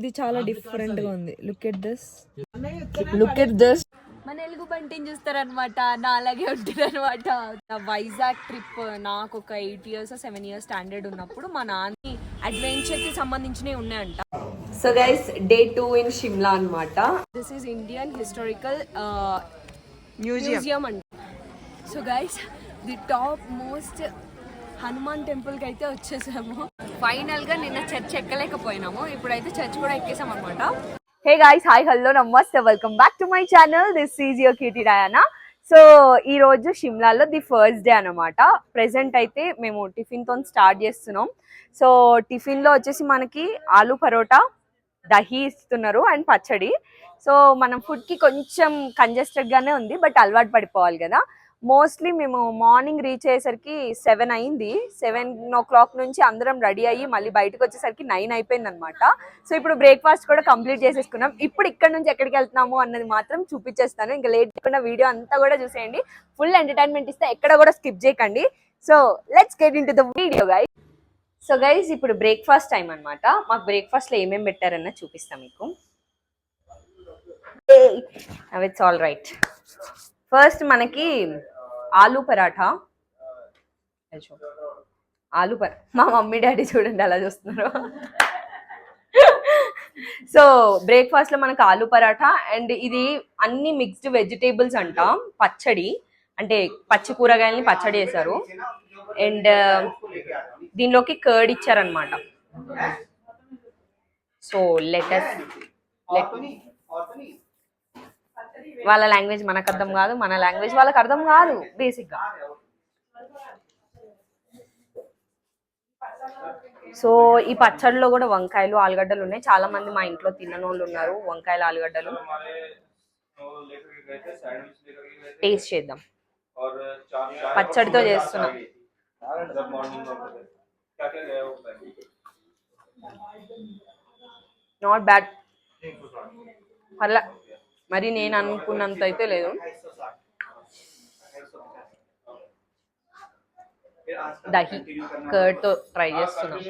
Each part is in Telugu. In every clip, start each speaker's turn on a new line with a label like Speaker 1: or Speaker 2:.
Speaker 1: ఇది చాలా డిఫరెంట్గా ఉంది. Look at this look at this
Speaker 2: మన ఎలుగు బంటిని చూస్తారనమాట నా అలాగే ఉంటుంది అనమాట వైజాగ్ ట్రిప్ నాకు ఒక eight years seven years standard ఉన్నప్పుడు మా నాన్న అడ్వెంచర్కి సంబంధించినవి ఉన్నాయంట.
Speaker 1: So guys day two in Shimla అన్నమాట.
Speaker 2: This is Indian historical museum అంట. So guys the top most Hanuman టెంపుల్కి అయితే వచ్చేసాము. ఫైనల్గా నిన్న చర్చ్ ఎక్కలేకపోయినాము. ఇప్పుడైతే చర్చ్ కూడా ఎక్కేసాం అనమాట
Speaker 3: హే గాయ్స్ హాయ్ హలో నమస్తే welcome back to my channel this is your cutie Diana so ఈ రోజు షిమ్లాలో ది ఫస్ట్ డే అనమాట ప్రెసెంట్ అయితే మేము టిఫిన్తో స్టార్ట్ చేస్తున్నాం. సో టిఫిన్లో వచ్చేసి మనకి ఆలు పరోటా దహి ఇస్తున్నారు అండ్ పచ్చడి. సో మనం ఫుడ్కి కొంచెం కంజెస్టెడ్గానే ఉంది బట్ అలవాటు పడిపోవాలి కదా. మోస్ట్లీ మేము మార్నింగ్ రీచ్ అయ్యేసరికి సెవెన్ అయింది. సెవెన్ ఓ క్లాక్ నుంచి అందరం రెడీ అయ్యి మళ్ళీ బయటకు వచ్చేసరికి నైన్ అయిపోయింది అనమాట సో ఇప్పుడు బ్రేక్ఫాస్ట్ కూడా కంప్లీట్ చేసేసుకున్నాం. ఇప్పుడు ఇక్కడ నుంచి ఎక్కడికి వెళ్తున్నాము అన్నది మాత్రం చూపించేస్తాను ఇంకా లేట్ చేయకుండా వీడియో అంతా కూడా చూసేయండి. ఫుల్ ఎంటర్టైన్మెంట్ ఇస్తే ఎక్కడ కూడా స్కిప్ చేయకండి. So let's get into the video guys so guys ఇప్పుడు బ్రేక్ఫాస్ట్ టైం అన్నమాట. మాకు బ్రేక్ఫాస్ట్లో ఏమేమి పెట్టారన్న చూపిస్తాం మీకు. ఇట్స్ ఆల్ రైట్ ఫస్ట్ మనకి ఆలు పరాఠా. ఆలు పర మా మమ్మీ డాడీ చూడండి అలా చూస్తున్నారు. సో బ్రేక్ఫాస్ట్లో మనకు ఆలు పరాఠా అండ్ ఇది అన్ని మిక్స్డ్ వెజిటేబుల్స్ అంట పచ్చడి. అంటే పచ్చి కూరగాయలని పచ్చడి చేశారు. అండ్ దీనిలోకి కర్డ్ ఇచ్చారనమాట సో లెటర్స్ వాళ్ళ లాంగ్వేజ్ మనకు అర్థం కాదు మన లాంగ్వేజ్ వాళ్ళకి అర్థం కాదు బేసిక్గా. సో ఈ పచ్చడిలో కూడా వంకాయలు ఆలుగడ్డలు ఉన్నాయి. చాలా మంది మా ఇంట్లో తినని ఉన్నారు వంకాయలు ఆలుగడ్డలు. టేస్ట్ చేద్దాం. పచ్చడితో చేస్తున్నాం. నాట్ బ్యాడ్ మళ్ళీ మరి నేను అనుకున్నంత అయితే లేదు. దహి కర్డ్తో ట్రై చేస్తున్నాం.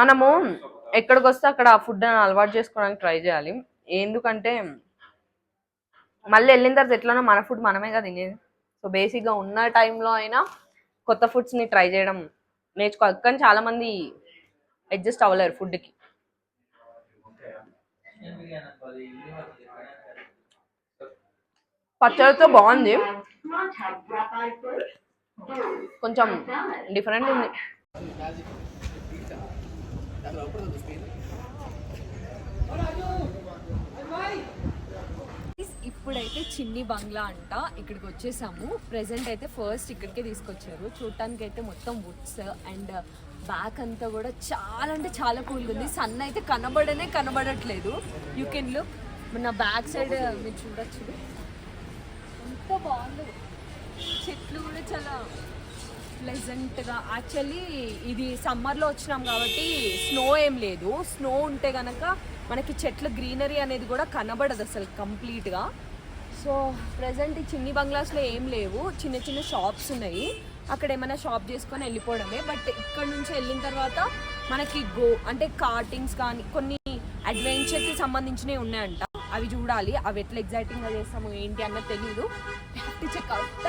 Speaker 3: మనము ఎక్కడికి వస్తే అక్కడ ఆ ఫుడ్ అలవాటు చేసుకోవడానికి ట్రై చేయాలి. ఎందుకంటే మళ్ళీ వెళ్ళిన తర్వాత ఎట్లనో మన ఫుడ్ మనమే కదా తినేది. సో బేసిక్గా ఉన్న టైంలో అయినా కొత్త ఫుడ్స్ని ట్రై చేయడం నేర్చుకోవాలి కానీ చాలా మంది అడ్జస్ట్ అవ్వలేరు ఫుడ్కి. పచ్చడితో బాగుంది. కొంచెం డిఫరెంట్ ఉంది.
Speaker 2: ఇప్పుడైతే చిన్ని బంగ్లా అంట ఇక్కడికి వచ్చేసాము. ప్రెసెంట్ అయితే ఫస్ట్ ఇక్కడికే తీసుకొచ్చారు. చూడటానికి అయితే మొత్తం వుడ్స్ అండ్ బ్యాక్ అంతా కూడా చాలా అంటే చాలా కూల్గా ఉంది సన్ అయితే కనబడనే కనబడట్లేదు. యూ కెన్ లుక్ మన బ్యాక్ సైడ్ మీరు చూడొచ్చు. ఎంత బాగుంది. చెట్లు కూడా చాలా ప్లెజెంట్గా యాక్చువల్లీ ఇది సమ్మర్లో వచ్చినాం కాబట్టి స్నో ఏం లేదు. స్నో ఉంటే కనుక మనకి చెట్ల గ్రీనరీ అనేది కూడా కనబడదు అసలు కంప్లీట్గా సో ప్రజెంట్ ఈ చిన్ని బంగ్లాస్లో ఏం లేవు. చిన్న చిన్న షాప్స్ ఉన్నాయి. అక్కడ ఏమైనా షాప్ చేసుకొని వెళ్ళిపోవడమే. బట్ ఇక్కడ నుంచి వెళ్ళిన తర్వాత మనకి గో అంటే కార్టింగ్స్ కానీ కొన్ని అడ్వెంచర్కి సంబంధించినవి ఉన్నాయంట. అవి చూడాలి. అవి ఎట్లా ఎగ్జైటింగ్గా చేస్తాము ఏంటి అన్నది తెలియదు చెక్అవుట్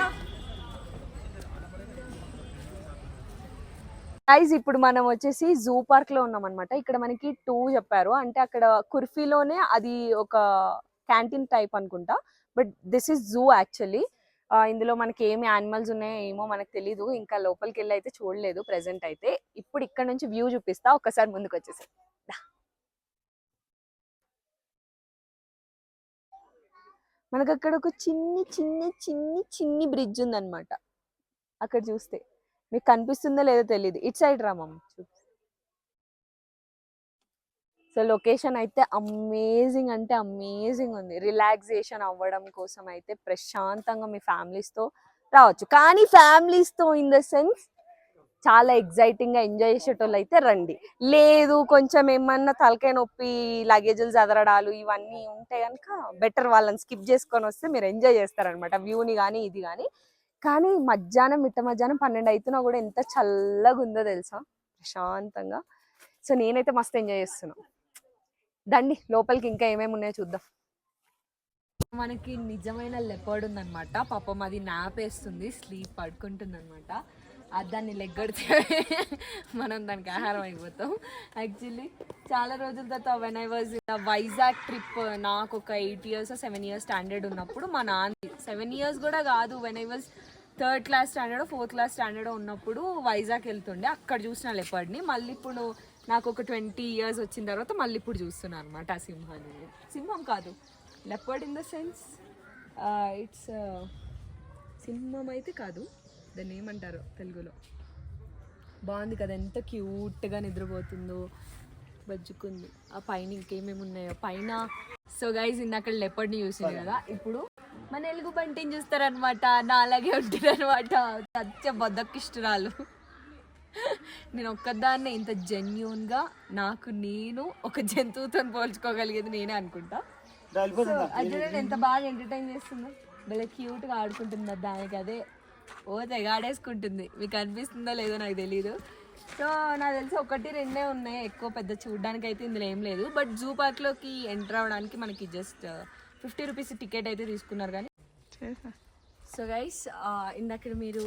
Speaker 3: గైజ్ ఇప్పుడు మనం వచ్చేసి జూ పార్క్లో ఉన్నాం అనమాట ఇక్కడ మనకి టూ చెప్పారు. అంటే అక్కడ కుర్ఫీలోనే అది ఒక క్యాంటీన్ టైప్ అనుకుంటా. But this is zoo actually ఇందులో మనకి ఏమి యానిమల్స్ ఉన్నాయో ఏమో మనకు తెలీదు. ఇంకా లోపలికి వెళ్ళి అయితే చూడలేదు ప్రెసెంట్ అయితే. ఇప్పుడు ఇక్కడ నుంచి వ్యూ చూపిస్తా. ఒక్కసారి ముందుకు వచ్చేసి మనకు అక్కడ ఒక చిన్ని చిన్ని చిన్ని చిన్ని బ్రిడ్జ్ ఉందన్నమాట. అక్కడ చూస్తే. మీకు కనిపిస్తుందో లేదో తెలియదు ఇట్ సైడ్ రా మమ్మ సో లొకేషన్ అయితే అమేజింగ్ అంటే అమేజింగ్ ఉంది. రిలాక్సేషన్ అవ్వడం కోసం అయితే ప్రశాంతంగా మీ ఫ్యామిలీస్తో రావచ్చు. కానీ ఫ్యామిలీస్తో ఇన్ ద సెన్స్ చాలా ఎగ్జైటింగ్గా ఎంజాయ్ చేసేటోళ్ళు అయితే రండి. లేదు కొంచెం ఏమన్నా తలకాయ నొప్పి లగేజీలు చదరడాలు ఇవన్నీ ఉంటే కనుక బెటర్ వాళ్ళని స్కిప్ చేసుకొని వస్తే మీరు ఎంజాయ్ చేస్తారనమాట. వ్యూని కానీ ఇది కానీ
Speaker 4: కానీ మధ్యాహ్నం మిట్ట మధ్యాహ్నం పన్నెండు అవుతున్నా కూడా ఎంత చల్లగా ఉందో తెలుసా? ప్రశాంతంగా. సో నేనైతే మస్తు ఎంజాయ్ చేస్తున్నాను దండి లోపలికి ఇంకా ఏమేమి ఉన్నాయో చూద్దాం.
Speaker 3: మనకి నిజమైన లెపర్డ్ అనమాట పాపం అది నాపేస్తుంది స్లీప్ పడుకుంటుంది అనమాట దాన్ని లెగ్గడితే మనం దానికి ఆహారం అయిపోతాం. యాక్చువల్లీ చాలా రోజుల తర్వాత when I was Vizag trip నాకు ఒక eight years seven years standard ఉన్నప్పుడు మా నాన్న సెవెన్ ఇయర్స్ కూడా కాదు when I was third class standard fourth class standard ఉన్నప్పుడు వైజాగ్ వెళ్తుండే. అక్కడ చూసిన లెపర్డ్ని మళ్ళీ ఇప్పుడు నాకు ఒక ట్వంటీ ఇయర్స్ వచ్చిన తర్వాత మళ్ళీ ఇప్పుడు చూస్తున్నాను అనమాట ఆ సింహాన్ని. సింహం కాదు leopard in the sense it's సింహం అయితే కాదు దాన్ని ఏమంటారు తెలుగులో? బాగుంది కదా ఎంత క్యూట్గా నిద్రపోతుందో బజ్జుకుంది. ఆ పైన ఇంకేమేమి ఉన్నాయో పైన. సో గైజ్ ఇందాక లెపర్డ్ని చూసింది కదా ఇప్పుడు మన ఎలుగు బంటిని చూస్తారనమాట నా అలాగే ఉంటుంది అనమాట సత్య బద్దకిష్టురాలు నేను ఒక్కదాన్నే ఇంత జెన్యున్గా నాకు నేను ఒక జంతువుతో పోల్చుకోగలిగేది నేనే అనుకుంటా. చూడండి ఎంత బాగా ఎంటర్టైన్ చేస్తుందో. భలే క్యూట్గా ఆడుకుంటుంది దానికి అదే. ఓ తెగ ఆడేసుకుంటుంది. మీకు అనిపిస్తుందో లేదో నాకు తెలియదు సో నాకు తెలిసి ఒకటి రెండే ఉన్నాయి. ఎక్కువ పెద్ద చూడడానికి అయితే ఇందులో ఏం లేదు. బట్ జూ పార్క్లోకి ఎంటర్ అవ్వడానికి మనకి జస్ట్ ఫిఫ్టీ రూపీస్ టికెట్ అయితే తీసుకున్నారు కానీ. సో గైస్ ఇందాక మీరు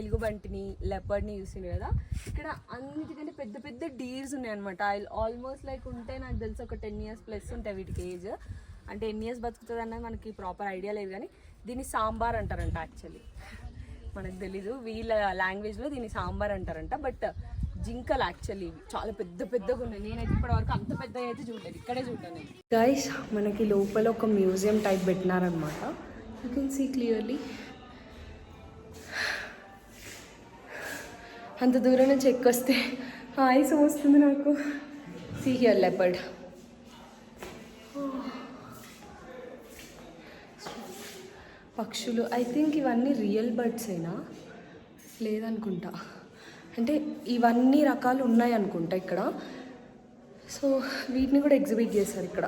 Speaker 3: ఎలుగుబంటిని లెపర్డ్ని చూసిండ్రు కదా. ఇక్కడ అన్నిటికంటే పెద్ద పెద్ద డీర్స్ ఉన్నాయి అనమాట ఆల్మోస్ట్ లైక్ ఉంటే నాకు తెలిసి ఒక టెన్ ఇయర్స్ ప్లస్ ఉంటాయి వీటికి ఏజ్. అంటే ఎన్ని ఇయర్స్ బతుకుతుంది అన్నది మనకి ప్రాపర్ ఐడియా లేదు కానీ దీన్ని సాంబార్ అంటారంట యాక్చువల్లీ మనకు తెలీదు. వీళ్ళ లాంగ్వేజ్లో దీన్ని సాంబార్ అంటారంట. బట్ జింకలు యాక్చువల్లీ చాలా పెద్ద పెద్దగా ఉన్నాయి. నేనైతే ఇప్పటివరకు అంత పెద్ద అయితే చూడలేదు. ఇక్కడే చూడలేదు
Speaker 2: గైస్ మనకి లోపల ఒక మ్యూజియం టైప్ పెట్టినారనమాట యూ కెన్ సీ క్లియర్లీ అంత దూరం నుంచి ఎక్కొస్తే ఆయుసం వస్తుంది నాకు. సీహియర్ లెపర్డ్ పక్షులు ఐ థింక్ ఇవన్నీ రియల్ బర్డ్స్ అయినా లేదనుకుంటా. అంటే ఇవన్నీ రకాలు ఉన్నాయి అనుకుంటా ఇక్కడ. సో వీటిని కూడా ఎగ్జిబిట్ చేశారు ఇక్కడ.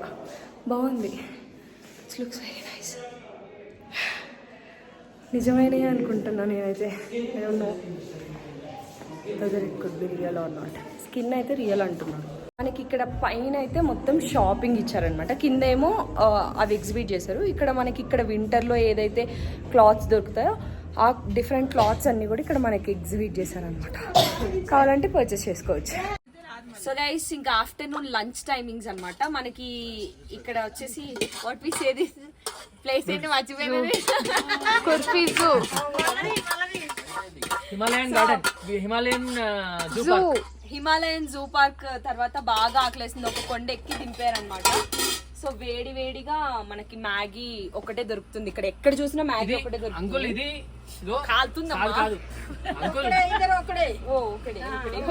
Speaker 2: బాగుంది. ఇట్స్ లుక్స్ వెరీ నైస్ నిజమైనవి అనుకుంటున్నా నేనైతే. No whether it could be real or not skin అయితే రియల్ అంటున్నాను మనకి ఇక్కడ పైన అయితే మొత్తం షాపింగ్ ఇచ్చారనమాట కింద ఏమో ఆ, అవి ఎగ్జిబిట్ చేశారు. ఇక్కడ మనకి ఇక్కడ వింటర్లో ఏదైతే క్లాత్స్ దొరుకుతాయో ఆ డిఫరెంట్ క్లాత్స్ అన్ని కూడా ఇక్కడ మనకి ఎగ్జిబిట్ చేశారనమాట కావాలంటే పర్చేస్ చేసుకోవచ్చు.
Speaker 3: సో గైస్ ఇంకా ఆఫ్టర్నూన్ లంచ్ టైమింగ్స్ అన్నమాట. మనకి ఇక్కడ వచ్చేసి వాట్ వి సేది ప్లేస్ ఏంటి? మర్చిపోయినది
Speaker 1: Himalayan garden Himalayan zoo park
Speaker 3: Himalayan zoo park తర్వాత బాగా ఆకలేసింది ఒక కొండ ఎక్కి దింపారనమాట సో వేడి వేడిగా మనకి మ్యాగీ ఒకటే దొరుకుతుంది ఇక్కడ ఎక్కడ చూసినా మ్యాగీ
Speaker 1: ఇది
Speaker 3: ఒకటే దొరుకుతుంది
Speaker 1: అంకుల్ ఇది ఇదిగో,
Speaker 3: కాలుతుందమ్మా.
Speaker 1: కాదు కాదు అంకుల్
Speaker 3: ఓ ఒకడే ఒకడే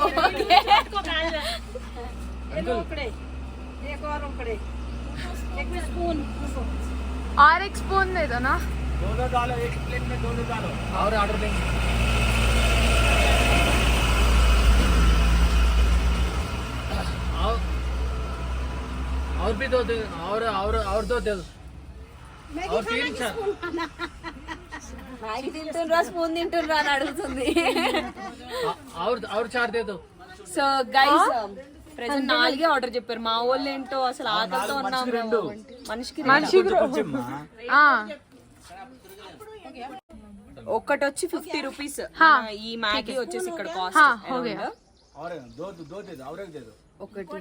Speaker 1: అంకుల్
Speaker 2: आर एक स्पून दे दो ना
Speaker 1: दोनों डालो एक प्लेट में दोनों डालो और ऑर्डर देंगे
Speaker 3: ఆర్పితో అవరు అవరితో తెలుసు అడుగుతుంది. సో గైస్ ప్రజెంట్ నాలుగే ఆర్డర్ చెప్పారు. మా వాళ్ళు ఏంటో అసలు ఆకలితో ఉన్నాం మనిషికి ఒకటి వచ్చి ఫిఫ్టీ రూపీస్. ఈ మ్యాగీ వచ్చేసి ఇక్కడ కాస్ట్ ఒకటి.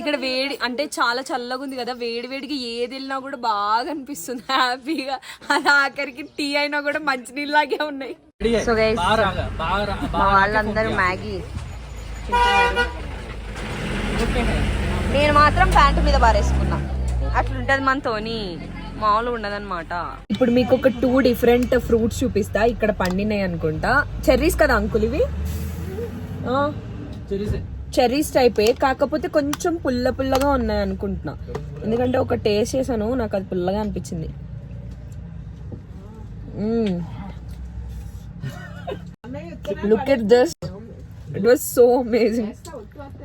Speaker 3: ఇక్కడ వేడి అంటే చాలా చల్లగా ఉంది కదా వేడి వేడికి ఏది వెళ్ళినా కూడా బాగా అనిపిస్తుంది హ్యాపీగా. అది ఆఖరికి టీ అయినా కూడా మంచినీళ్ళలాగే ఉన్నాయి.
Speaker 4: సో వాళ్ళందరూ మ్యాగీ నేను మాత్రం ప్యాంటు మీద బారేసుకున్నా మన తోని మామూలు ఉండదన్నమాట.
Speaker 2: ఇప్పుడు మీకు ఒక టూ డిఫరెంట్ ఫ్రూట్స్ చూపిస్తా. ఇక్కడ పండినాయి అనుకుంటా. చెర్రీస్ కదా అంకుల్ ఇవి? చెరీస్. టైపే కాకపోతే కొంచెం పుల్ల పుల్లగా ఉన్నాయి అనుకుంటున్నా. ఎందుకంటే ఒక టేస్ట్ చేశాను నాకు అది పుల్లగా అనిపించింది. Look at this it was so amazing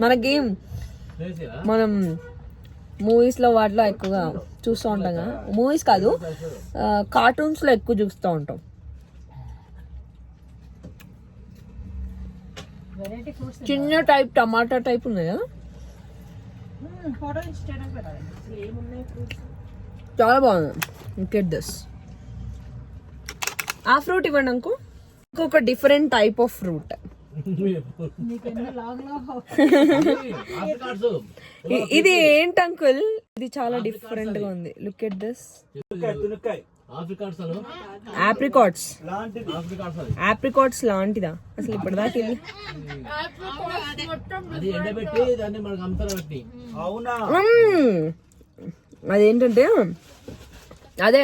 Speaker 2: మనకి మనం
Speaker 3: మూవీస్లో వాటిలో ఎక్కువగా చూస్తూ ఉంటాం కదా. మూవీస్ కాదు కార్టూన్స్లో ఎక్కువ చూస్తూ ఉంటాం. చిన్న టైప్ టమాటా టైప్ ఉంది కదా చాలా బాగుంది. గెట్ దిస్ ఆ ఫ్రూట్ ఇవ్వండి అంకు ఇంకొక డిఫరెంట్ టైప్ ఆఫ్ ఫ్రూట్ ఇది ఏంటి అంకుల్ ఇది చాలా డిఫరెంట్గా ఉంది.
Speaker 1: Look
Speaker 3: at
Speaker 1: this apricots
Speaker 3: apricots లాంటిదా. అసలు ఇప్పటిదాకా. అదేంటంటే అదే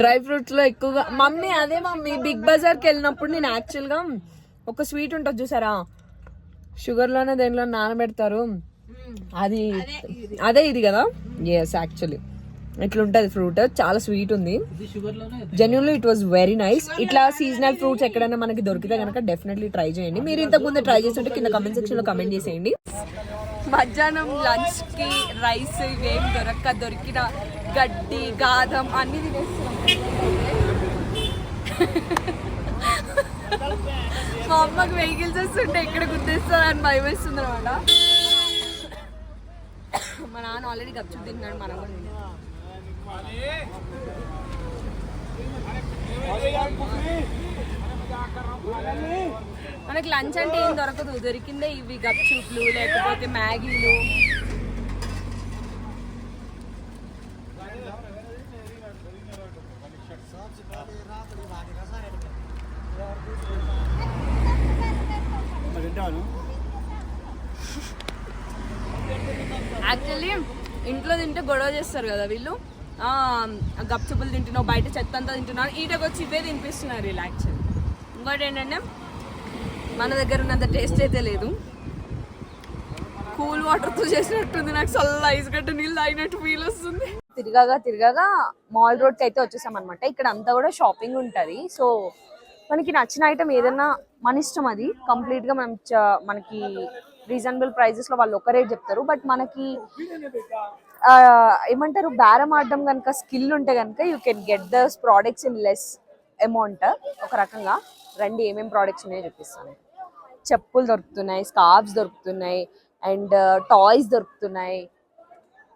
Speaker 3: డ్రై ఫ్రూట్స్లో ఎక్కువగా మమ్మీ అదే మమ్మీ బిగ్ బజార్కి వెళ్ళినప్పుడు నేను యాక్చువల్గా ఒక స్వీట్ ఉంటుంది చూసారా? షుగర్లోనే దేనిలో నానబెడతారు? అది అదే ఇది. కదా? ఎస్ యాక్చువల్లీ ఇట్లుంటది ఫ్రూట్ చాలా స్వీట్ ఉంది.
Speaker 1: ఇది షుగర్లోనే
Speaker 3: genuinely it was very nice ఇట్లా సీజనల్ ఫ్రూట్స్ ఎక్కడైనా మనకి దొరికితే కనుక డెఫినెట్లీ ట్రై చేయండి. మీరు ఇంతకు ముందు ట్రై చేస్తుంటే కింద కమెంట్ సెక్షన్లో కమెంట్ చేసేయండి. మధ్యాహ్నం లంచ్కి రైస్ ఇవేం దొరక్క దొరికిన గడ్డి గాదం అన్ని తినేస్తున్నాం మా అమ్మకి వెహికల్స్ వస్తుంటే ఎక్కడ గుర్తిస్తుంది అని భయం వేస్తుంది అనమాట మా నాన్న ఆల్రెడీ గప్చు తిన్నాడు మనం మనకి లంచ్ అంటే ఏం దొరకదు. దొరికిందే ఇవి గప్చూప్లు లేకపోతే మ్యాగీలు. యాక్చువల్లీ ఇంట్లో తింటే గొడవ చేస్తారు కదా వీళ్ళు. ఆ, గప్చుపులు తింటున్నావు బయట చెత్త అంతా తింటున్నారు ఈటకు వచ్చి ఇవే తినిపిస్తున్నారు వీళ్ళు యాక్చువల్లీ ఇంకోటి ఏంటంటే మన దగ్గర ఉన్నంత టేస్ట్ అయితే లేదు. కూల్ వాటర్తో చేసినట్టుంది నాకు చల్ల ఐస్ గడ్డ నీళ్ళు తాగినట్టు ఫీల్ వస్తుంది. తిరగగా తిరగగా మాల్ రోడ్కి అయితే వచ్చేసాం అనమాట ఇక్కడ అంతా కూడా షాపింగ్ ఉంటుంది. సో మనకి నచ్చిన ఐటమ్ ఏదైనా మన ఇష్టం అది. కంప్లీట్గా మనం మనకి రీజనబుల్ ప్రైజెస్లో వాళ్ళు ఒక రేట్ చెప్తారు. బట్ మనకి ఏమంటారు బేరం ఆడడం కనుక స్కిల్ ఉంటే కనుక you can get these products in less amount ఒక రకంగా రండి ఏమేమి ప్రోడక్ట్స్ ఉన్నాయో చూపిస్తాను చెప్పులు దొరుకుతున్నాయి స్కార్ఫ్స్ దొరుకుతున్నాయి అండ్ టాయ్స్ uh, దొరుకుతున్నాయి.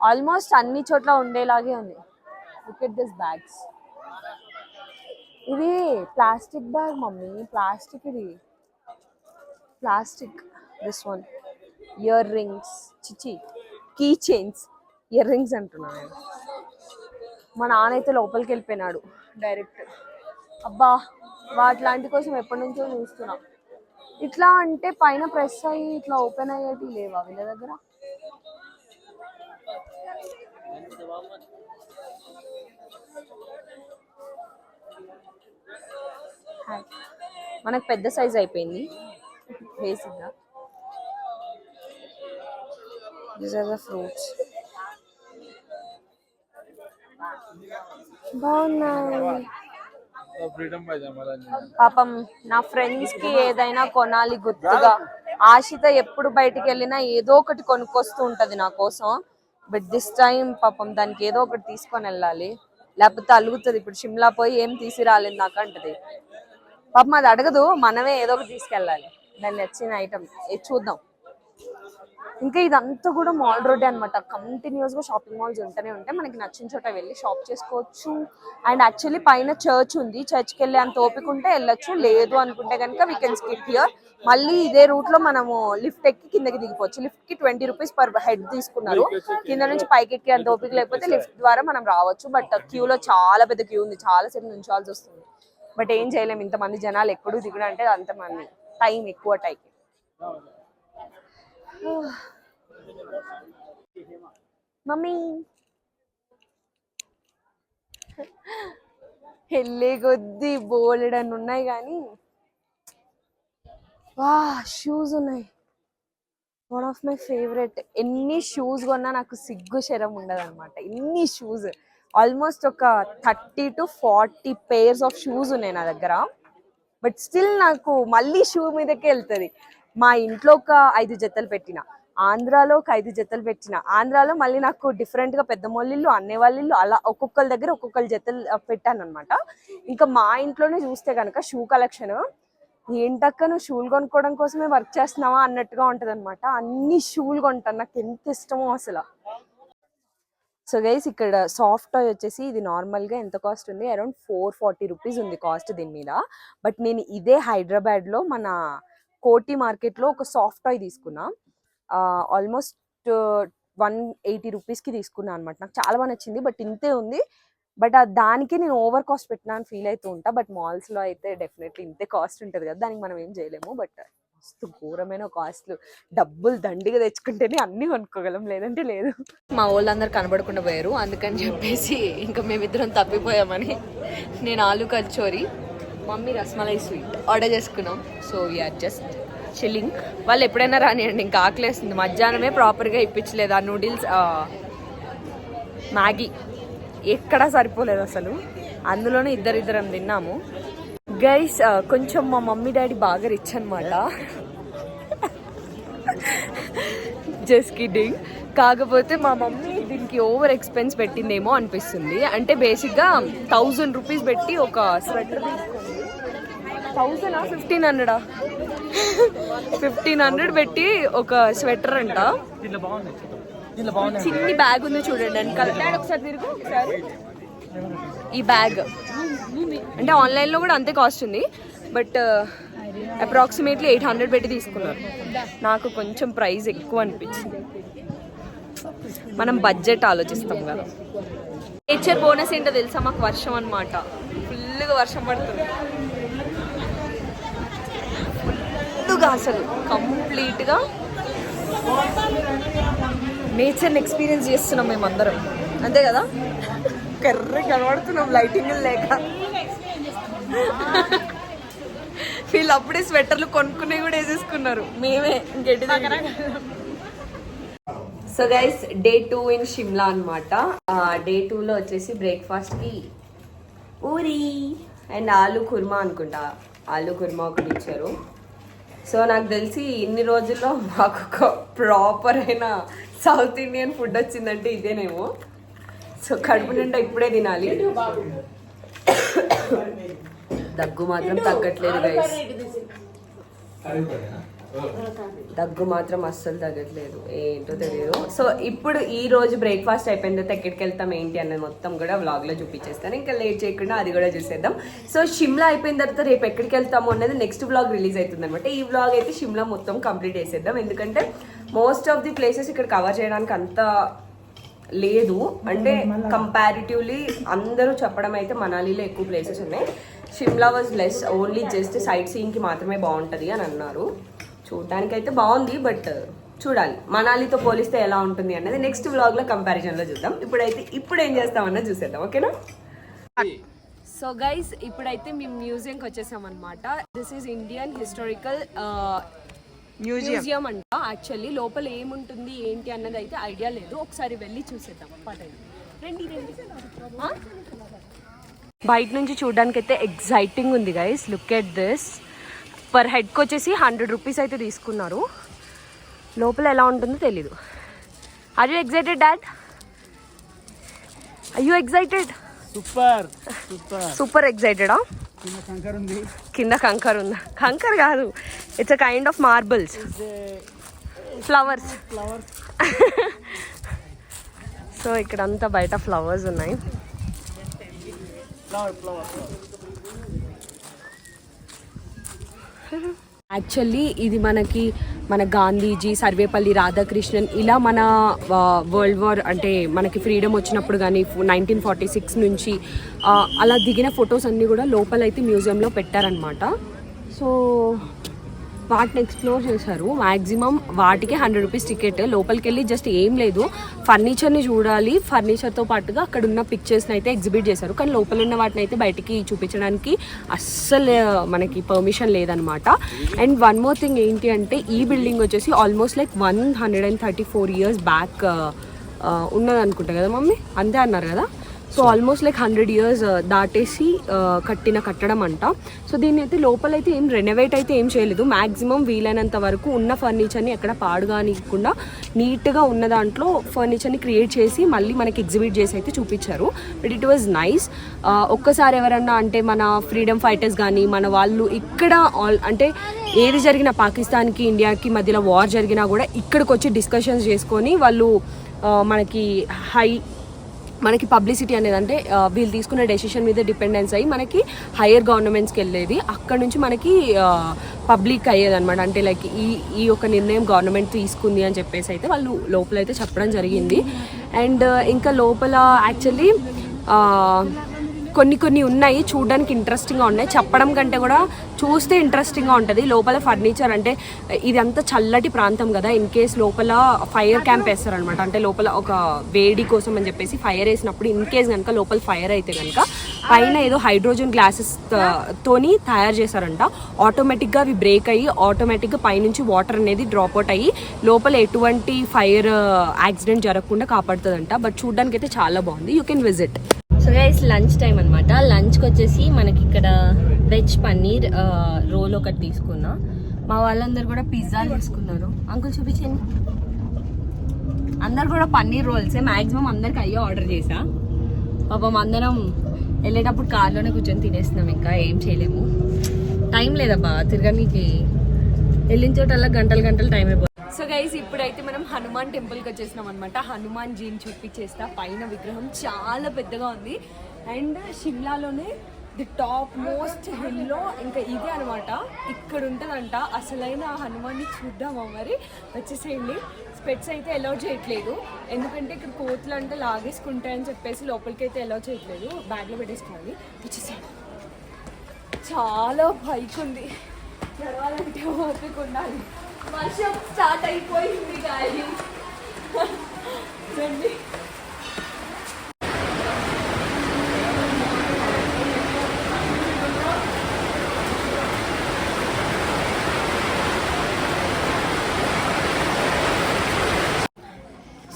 Speaker 3: ఆల్మోస్ట్ అన్ని చోట్ల ఉండేలాగే ఉంది. లుక్ ఎట్ దిస్ బ్యాగ్స్ ఇది ప్లాస్టిక్ బ్యాగ్ మమ్మీ. ప్లాస్టిక్ ఇది. Plastic. This one earrings చిచి. కీ చైన్స్ ఇయర్ రింగ్స్ అంటున్నాను నేను. మా నాన్న అయితే లోపలికి వెళ్ళిపోయినాడు. డైరెక్ట్ అబ్బా వాటిలాంటి కోసం ఎప్పటి నుంచో చూస్తున్నాం. ఇట్లా అంటే పైన ప్రెస్ అయ్యి ఇట్లా ఓపెన్ అయ్యేటి లేవా వీళ్ళ దగ్గర? మనకు పెద్ద సైజ్ అయిపోయింది. బేసిక్గా. దీస్ ఆర్ ద ఫ్రూట్స్ బాగున్నాయి. పాపం నా ఫ్రెండ్స్కి ఏదైనా కొనాలి గుర్తుగా. ఆశిత ఎప్పుడు బయటికి వెళ్ళినా ఏదో ఒకటి కొనుక్కొస్తూ ఉంటది నా కోసం. బట్ దిస్ టైం పాపం దానికి ఏదో ఒకటి తీసుకొని వెళ్ళాలి. లేకపోతే అలుగుతుంది. ఇప్పుడు షిమ్లా పోయి ఏం తీసి రాలేదు నాకు అంటది పాపం అది అడగదు మనమే ఏదో ఒకటి తీసుకెళ్ళాలి. దాన్ని నచ్చిన ఐటమ్ చూద్దాం. ఇంకా ఇదంతా కూడా మాల్ రోడ్ అనమాట కంటిన్యూస్గా షాపింగ్ మాల్స్ ఉంటూనే ఉంటాయి. మనకి నచ్చిన చోట వెళ్ళి షాప్ చేసుకోవచ్చు. అండ్ యాక్చువల్లీ పైన చర్చ్ ఉంది. చర్చ్కి వెళ్ళి అంత ఓపిక ఉంటే వెళ్ళొచ్చు. లేదు అనుకుంటే కనుక వీ కెన్ స్కిప్ హియర్ మళ్ళీ ఇదే రూట్లో మనము లిఫ్ట్ ఎక్కి కిందకి దిగిపోవచ్చు. లిఫ్ట్కి ట్వంటీ రూపీస్ పర్ హెడ్ తీసుకున్నారు. కింద నుంచి పైకి ఎక్కి అంత ఓపిక లేకపోతే లిఫ్ట్ ద్వారా మనం రావచ్చు. బట్ క్యూలో చాలా పెద్ద క్యూ ఉంది. చాలా సేపు నుంచోవాల్సి వస్తుంది. బట్ ఏం చేయలేము ఇంతమంది జనాలు ఎప్పుడు దిగుడు అంటే అంతమంది టైం ఎక్కువ టైం. మమ్మీ. వెళ్ళే కొద్దీ బోలెడని ఉన్నాయి కానీ వా షూస్ ఉన్నాయి. వన్ ఆఫ్ మై ఫేవరెట్ ఎన్ని షూస్ కొన్నా నాకు సిగ్గు శరం ఉండదు అనమాట ఎన్ని షూస్ ఆల్మోస్ట్ ఒక thirty to forty pairs of shoes ఉన్నాయి నా దగ్గర.
Speaker 5: బట్ స్టిల్ నాకు మళ్ళీ షూ మీదకే వెళ్తుంది. మా ఇంట్లో ఒక ఐదు జతలు పెట్టిన ఆంధ్రాలో ఒక ఐదు జతలు పెట్టిన ఆంధ్రాలో మళ్ళీ నాకు డిఫరెంట్గా పెద్ద మొల్లిళ్ళు అన్నే వాళ్ళిళ్ళు అలా ఒక్కొక్కరి దగ్గర ఒక్కొక్కరి జతలు పెట్టాను అనమాట ఇంకా మా ఇంట్లోనే చూస్తే కనుక షూ కలెక్షన్ ఏంటక్క నువ్వు షూలు కొనుక్కోవడం కోసమే వర్క్ చేస్తున్నావా అన్నట్టుగా ఉంటుంది అనమాట అన్ని షూలు కొంటాను నాకు ఎంత ఇష్టమో అసలు. సో గైస్ ఇక్కడ సాఫ్ట్ టాయ్ వచ్చేసి ఇది నార్మల్గా ఎంత కాస్ట్ ఉంది? అరౌండ్ ఫోర్ ఫార్టీ రూపీస్ ఉంది కాస్ట్ దీని మీద. బట్ నేను ఇదే హైదరాబాద్లో మన కోటి మార్కెట్లో ఒక సాఫ్ట్ టాయ్ తీసుకున్నా. ఆల్మోస్ట్ వన్ ఎయిటీ రూపీస్కి తీసుకున్నా అనమాట నాకు చాలా బాగా నచ్చింది బట్ ఇంతే ఉంది. బట్ దానికి నేను ఓవర్ కాస్ట్ పెట్టినా అని ఫీల్ అవుతూ ఉంటా. బట్ మాల్స్లో అయితే డెఫినెట్లీ ఇంతే కాస్ట్ ఉంటుంది కదా దానికి మనం ఏం చేయలేము. బట్ మస్తు ఘోరమైన కాస్ట్లు. డబ్బులు దండిగా తెచ్చుకుంటేనే అన్ని కొనుక్కోగలం. లేదంటే లేదు.
Speaker 3: మా వాళ్ళందరూ కనబడకుండా పోయారు. అందుకని చెప్పేసి ఇంకా మేమిద్దరం తప్పిపోయామని. నేను aloo kachori mummy rasmalai sweet order చేసుకున్నాం. సో వీఆర్ జస్ట్ చిల్లింగ్ వాళ్ళు ఎప్పుడైనా రానియండి ఇంకా ఆకలేస్తుంది. మధ్యాహ్నమే ప్రాపర్గా ఇప్పించలేదు. ఆ నూడిల్స్ మ్యాగీ ఎక్కడా సరిపోలేదు అసలు. అందులోనే ఇద్దరిద్దరం తిన్నాము. గైస్ కొంచెం మా మమ్మీ డాడీ బాగా రిచ్ అనమాట జస్ట్ కిడ్డింగ్ కాకపోతే మా మమ్మీ దీనికి ఓవర్ ఎక్స్పెన్స్ పెట్టిందేమో అనిపిస్తుంది. అంటే బేసిక్గా థౌజండ్ రూపీస్ పెట్టి ఒక స్వెటర్ థౌజండా ఫిఫ్టీన్ హండ్రెడా ఫిఫ్టీన్ హండ్రెడ్ పెట్టి ఒక స్వెటర్ అంట. చిన్ని బ్యాగ్ ఉంది చూడండి. వెనకాల ఒకసారి తిరుగు ఒకసారి. ఈ బ్యాగ్ అంటే ఆన్లైన్లో కూడా అంతే కాస్ట్ ఉంది. బట్ అప్రాక్సిమేట్లీ ఎయిట్ హండ్రెడ్ పెట్టి తీసుకున్నారు. నాకు కొంచెం ప్రైస్ ఎక్కువ అనిపించింది. మనం బడ్జెట్ ఆలోచిస్తాం కదా. నేచర్ బోనస్ ఏంటో తెలుసా? మాకు వర్షం అనమాట ఫుల్గా వర్షం పడుతుంది. ఫుల్గా అసలు. కంప్లీట్గా నేచర్ని ఎక్స్పీరియన్స్ చేస్తున్నాం మేమందరం. అంతే కదా? కర్రీ కనబడుతున్నాం లైటింగ్ లేక. వీళ్ళు అప్పుడే స్వెటర్లు కొనుక్కునే కూడా వేసేసుకున్నారు. మేమే ఇంకెట్టి so guys day two in Shimla అనమాట డే టూలో వచ్చేసి బ్రేక్ఫాస్ట్కి పూరి అండ్ ఆలు కుర్మా అనుకుంటా. ఆలు కుర్మా ఒకటి ఇచ్చారు. సో నాకు తెలిసి ఇన్ని రోజుల్లో మాకు ఒక ప్రాపర్ అయిన సౌత్ ఇండియన్ ఫుడ్ వచ్చిందంటే ఇదేనేమో. సో కడుపు నిండా ఇప్పుడే తినాలి. దగ్గు మాత్రం తగ్గట్లేదు గైస్ దగ్గు మాత్రం అస్సలు తగ్గట్లేదు. ఏంటో తెలియదు. సో ఇప్పుడు ఈ రోజు బ్రేక్ఫాస్ట్ అయిపోయిన తర్వాత ఎక్కడికి వెళ్తాం ఏంటి అన్నది మొత్తం కూడా vlog లో చూపించేస్తాను. ఇంకా లేట్ చేయకుండా అది కూడా చూసేద్దాం. సో షిమ్లా అయిపోయిన తర్వాత రేపు ఎక్కడికి వెళ్తాము అన్నది నెక్స్ట్ బ్లాగ్ రిలీజ్ అవుతుంది అనమాట ఈ బ్లాగ్ అయితే షిమ్లా మొత్తం కంప్లీట్ చేసేద్దాం. ఎందుకంటే మోస్ట్ ఆఫ్ ది ప్లేసెస్ ఇక్కడ కవర్ చేయడానికి అంత లేదు. అంటే కంపారిటివ్లీ అందరూ చెప్పడం అయితే మనాలిలో ఎక్కువ ప్లేసెస్ ఉన్నాయి. Shimla was less only just sight సీయింగ్కి మాత్రమే బాగుంటుంది అని అన్నారు. చూడడానికి అయితే బాగుంది బట్ చూడాలి. మనాలితో పోలిస్తే ఎలా ఉంటుంది అనేది నెక్స్ట్ వ్లాగ్లో కంపారిజన్లో చూద్దాం. ఇప్పుడైతే ఇప్పుడు ఏం చేస్తామన్నది చూసేద్దాం ఓకేనా
Speaker 2: సో గైస్ ఇప్పుడైతే మేము మ్యూజియంకి వచ్చేసాం అనమాట this is Indian historical museum అంట. యాక్చువల్లీ లోపల ఏముంటుంది ఏంటి అన్నది అయితే ఐడియా లేదు. ఒకసారి వెళ్ళి చూసేద్దాం. పదండి. రండి రండి. ఆ?
Speaker 3: బయట నుంచి చూడడానికి అయితే ఎగ్జైటింగ్ ఉంది guys look at this per హెడ్కి వచ్చేసి హండ్రెడ్ రూపీస్ అయితే తీసుకున్నారు. లోపల ఎలా ఉంటుందో తెలీదు. Are you excited dad are you
Speaker 6: excited super
Speaker 3: super super ఎగ్జైటెడా
Speaker 6: కింద కంకర ఉంది.
Speaker 3: కింద కంకర్ కాదు. It's a kind of marbles flowers
Speaker 6: flowers
Speaker 3: so ఇక్కడ అంతా బయట ఫ్లవర్స్ ఉన్నాయి.
Speaker 2: యాక్చువల్లీ ఇది మనకి మన గాంధీజీ సర్వేపల్లి రాధాకృష్ణన్ ఇలా మన వరల్డ్ వార్ అంటే మనకి ఫ్రీడమ్ వచ్చినప్పుడు కానీ నైన్టీన్ ఫార్టీ సిక్స్ నుంచి అలా దిగిన ఫొటోస్ అన్నీ కూడా లోపలైతే మ్యూజియంలో పెట్టారనమాట సో వాటిని ఎక్స్ప్లోర్ చేశారు. మ్యాక్సిమం వాటికి హండ్రెడ్ రూపీస్ టికెట్ లోపలికి వెళ్ళి జస్ట్ ఏం లేదు. ఫర్నిచర్ని చూడాలి. ఫర్నిచర్తో పాటుగా అక్కడ ఉన్న పిక్చర్స్ని అయితే ఎగ్జిబిట్ చేశారు. కానీ లోపల ఉన్న వాటిని అయితే బయటికి చూపించడానికి అస్సలు మనకి పర్మిషన్ లేదనమాట అండ్ వన్ మోర్ థింగ్ ఏంటి అంటే ఈ బిల్డింగ్ వచ్చేసి almost like one hundred and thirty four years back ఉన్నది అనుకుంటా కదా మమ్మీ? అంతే అన్నారు కదా?
Speaker 3: So almost like hundred years దాటేసి uh, కట్టిన కట్టడం అంట. సో దీన్ని అయితే లోపలైతే ఏం రెనోవేట్ అయితే ఏం చేయలేదు. మ్యాక్సిమం వీలైనంత వరకు ఉన్న ఫర్నిచర్ని ఎక్కడ పాడుగానికుండా నీట్గా ఉన్న దాంట్లో ఫర్నిచర్ని క్రియేట్ చేసి మళ్ళీ మనకి ఎగ్జిబిట్ చేసి అయితే చూపించారు. బట్ ఇట్ వాజ్ నైస్ ఒక్కసారి ఎవరన్నా అంటే మన ఫ్రీడమ్ ఫైటర్స్ కానీ మన వాళ్ళు ఇక్కడ ఆల్ అంటే ఏది జరిగినా పాకిస్తాన్కి ఇండియాకి మధ్యలో వార్ జరిగినా కూడా ఇక్కడికి వచ్చి డిస్కషన్స్ చేసుకొని వాళ్ళు uh, మనకి హై మనకి పబ్లిసిటీ అనేది అంటే వీళ్ళు తీసుకున్న డెసిషన్ మీద డిపెండెన్స్ అయ్యి మనకి హయ్యర్ గవర్నమెంట్స్కి వెళ్ళేది. అక్కడ నుంచి మనకి పబ్లిక్ అయ్యేది అనమాట అంటే లైక్ ఈ ఈ యొక్క నిర్ణయం గవర్నమెంట్ తీసుకుంది అని చెప్పేసి అయితే వాళ్ళు లోపల అయితే చెప్పడం జరిగింది. అండ్ ఇంకా లోపల యాక్చువల్లీ కొన్ని కొన్ని ఉన్నాయి చూడడానికి ఇంట్రెస్టింగ్గా ఉన్నాయి. చెప్పడం కంటే కూడా చూస్తే ఇంట్రెస్టింగ్గా ఉంటుంది. లోపల ఫర్నిచర్ అంటే ఇది అంతా చల్లటి ప్రాంతం కదా. ఇన్ కేస్ లోపల ఫైర్ క్యాంప్ వేస్తారనమాట అంటే లోపల ఒక వేడి కోసం అని చెప్పేసి ఫైర్ వేసినప్పుడు ఇన్ కేస్ కనుక లోపల ఫైర్ అయితే కనుక పైన ఏదో హైడ్రోజన్ గ్లాసెస్ తోని తయారు చేశారంట. ఆటోమేటిక్గా అవి బ్రేక్ అయ్యి ఆటోమేటిక్గా పైనుంచి వాటర్ అనేది డ్రాప్ అవుట్ అయ్యి లోపల ఎటువంటి ఫైర్ యాక్సిడెంట్ uh, జరగకుండా కాపాడుతుందంట. బట్ చూడడానికి అయితే చాలా బాగుంది. You can visit
Speaker 2: so guys lunch time అనమాట లంచ్కి వచ్చేసి మనకి ఇక్కడ వెజ్ పన్నీర్ రోల్ ఒకటి తీసుకున్నా. మా వాళ్ళందరూ కూడా పిజ్జా తీసుకున్నారు. అంకుల్ చూపించండి. అందరు కూడా పన్నీర్ రోల్సే. మాక్సిమం అందరికి అయ్యో ఆర్డర్ చేసా. పాపం అందరం వెళ్ళేటప్పుడు కార్లోనే కూర్చొని తినేస్తున్నాం ఇంకా. ఏం చేయలేము. టైం లేదబ్బా. తిరగనీకి వెళ్ళిన చోటల్లా గంటలు గంటలు టైం అయిపోతుంది.
Speaker 3: సో గైస్ ఇప్పుడైతే హనుమాన్ టెంపుల్కి వచ్చేసినాం అనమాట హనుమాన్ జీని చూపించేస్తా పైన విగ్రహం చాలా పెద్దగా ఉంది. అండ్ షిమ్లాలోనే ది టాప్ మోస్ట్ హిల్లో ఇంకా ఇదే అనమాట ఇక్కడ ఉంటుందంట. అసలైన ఆ హనుమాన్ని చూద్దామా మరి? వచ్చేసేయండి. స్పెట్స్ అయితే అలౌ చేయట్లేదు. ఎందుకంటే ఇక్కడ కోతులు అంటే లాగేసుకుంటాయని చెప్పేసి లోపలికి అయితే అలౌ చేయట్లేదు బ్యాగ్లో పెట్టేసుకోవాలి. వచ్చేసేయండి. చాలా పైకి ఉంది నడవాలంటే ఓపిక ఉండాలి. వర్షం స్టార్ట్ అయిపోయింది గాలి రండి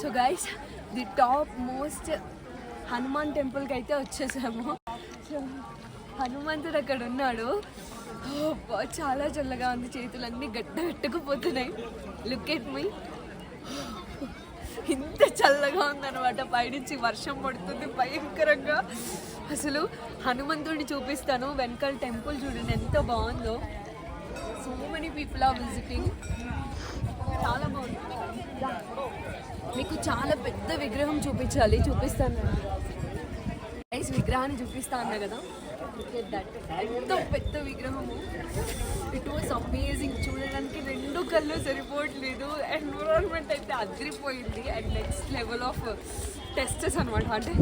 Speaker 3: so guys the top most Hanuman టెంపుల్కి అయితే వచ్చేసాము. సో హనుమంతుడు అక్కడ ఉన్నాడు. చాలా చల్లగా ఉంది. చేతులన్నీ గడ్డ కట్టుకుపోతున్నాయి లుక్ ఎట్ మీ ఇంత చల్లగా ఉందన్నమాట. పైనుంచి వర్షం పడుతుంది భయంకరంగా. అసలు హనుమంతుడిని చూపిస్తాను. వెనకాల టెంపుల్ చూడండి ఎంత బాగుందో. So many people are visiting చాలా బాగుంది. మీకు చాలా పెద్ద విగ్రహం చూపించాలి. చూపిస్తాను. విగ్రహాన్ని చూపిస్తా అన్నా కదా. ఎంతో పెద్ద విగ్రహము. ఇట్ వాస్ అమేజింగ్ చూడడానికి రెండు కళ్ళు సరిపోవట్లేదు. ఎన్విరాన్మెంట్ అయితే అదిరిపోయింది. And next level of tastes అనమాట అంటే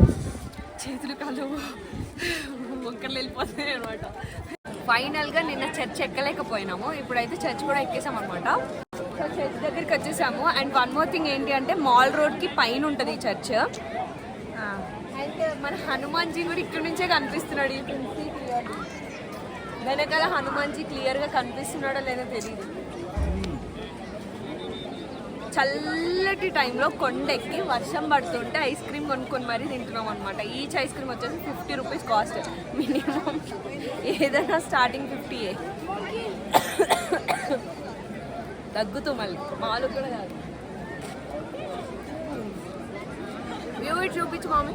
Speaker 3: చేతులు కాళ్ళు మొక్కలు వెళ్ళిపోతున్నాయి అనమాట ఫైనల్గా నిన్న చర్చ్ ఎక్కలేకపోయినాము. ఇప్పుడైతే చర్చ్ కూడా ఎక్కేసాం అనమాట సో చర్చ్ దగ్గరికి వచ్చేసాము. అండ్ వన్ మోర్ థింగ్ ఏంటి అంటే మాల్ రోడ్కి పైన ఉంటుంది ఈ చర్చ్ మన హనుమాన్జీ కూడా ఇక్కడ నుంచే కనిపిస్తున్నాడు. ఈ వెనకాల హనుమాన్జీ క్లియర్గా కనిపిస్తున్నాడో లేదో తెలియదు చల్లటి టైంలో కొండెక్కి వర్షం పడుతుంటే ఐస్ క్రీమ్ కొనుక్కొని మరీ తింటున్నాం అనమాట ఈచ్ ఐస్ క్రీమ్ వచ్చేసి ఫిఫ్టీ రూపీస్ కాస్ట్ మినిమం ఏదైనా స్టార్టింగ్ ఫిఫ్టీయే తగ్గుతూ మళ్ళీ. మాలు కూడా కాదు. వ్యూ ఇట్ చూపించు మామి.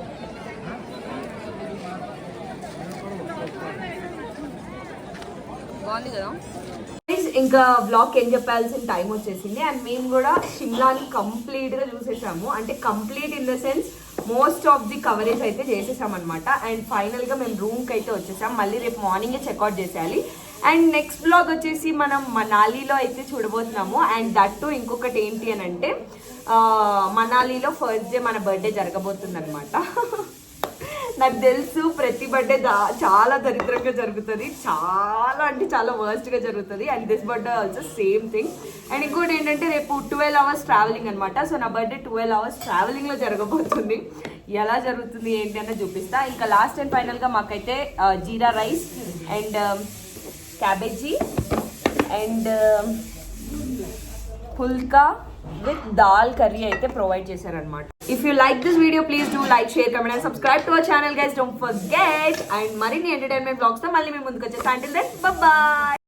Speaker 3: బాగుంది కదా? ఇంకా బ్లాగ్ ఏం చెప్పాల్సిన టైం వచ్చేసింది. అండ్ మేము కూడా షిమ్లాని కంప్లీట్గా చూసేసాము. అంటే complete in the sense most of the coverage అయితే చేసేసాం అనమాట అండ్ ఫైనల్గా మేము రూమ్కి అయితే వచ్చేసాం. మళ్ళీ రేపు మార్నింగే చెక్అవుట్ చేసేయాలి. అండ్ నెక్స్ట్ బ్లాగ్ వచ్చేసి మనం మనాలిలో అయితే చూడబోతున్నాము. అండ్ దట్టు ఇంకొకటి ఏంటి అని అంటే మనాలీలో మనాలిలో ఫస్ట్ డే మన బర్త్డే జరగబోతుంది అనమాట నాకు తెలుసు ప్రతి బర్త్డే చాలా దరిద్రంగా జరుగుతుంది. చాలా అంటే చాలా వర్స్ట్గా జరుగుతుంది. And this birthday also same thing and ఇంకోటి ఏంటంటే రేపు ట్వెల్వ్ అవర్స్ ట్రావెలింగ్ అనమాట సో నా బర్త్డే ట్వెల్వ్ అవర్స్ ట్రావెలింగ్లో జరగబోతుంది. ఎలా జరుగుతుంది ఏంటి అన్న చూపిస్తా. ఇంకా లాస్ట్ అండ్ ఫైనల్గా మాకైతే uh, jeera rice and cabbage and phulka with dal curry అయితే ప్రొవైడ్ చేశారనమాట if you like this video please do like share comment and subscribe to our channel guys don't forget and మరిన్ని ఎంటర్టైన్మెంట్ బ్లాగ్స్తో మళ్ళీ మేము ముందుకు వచ్చేస్తాం అంటిల్ దెన్ బాయ్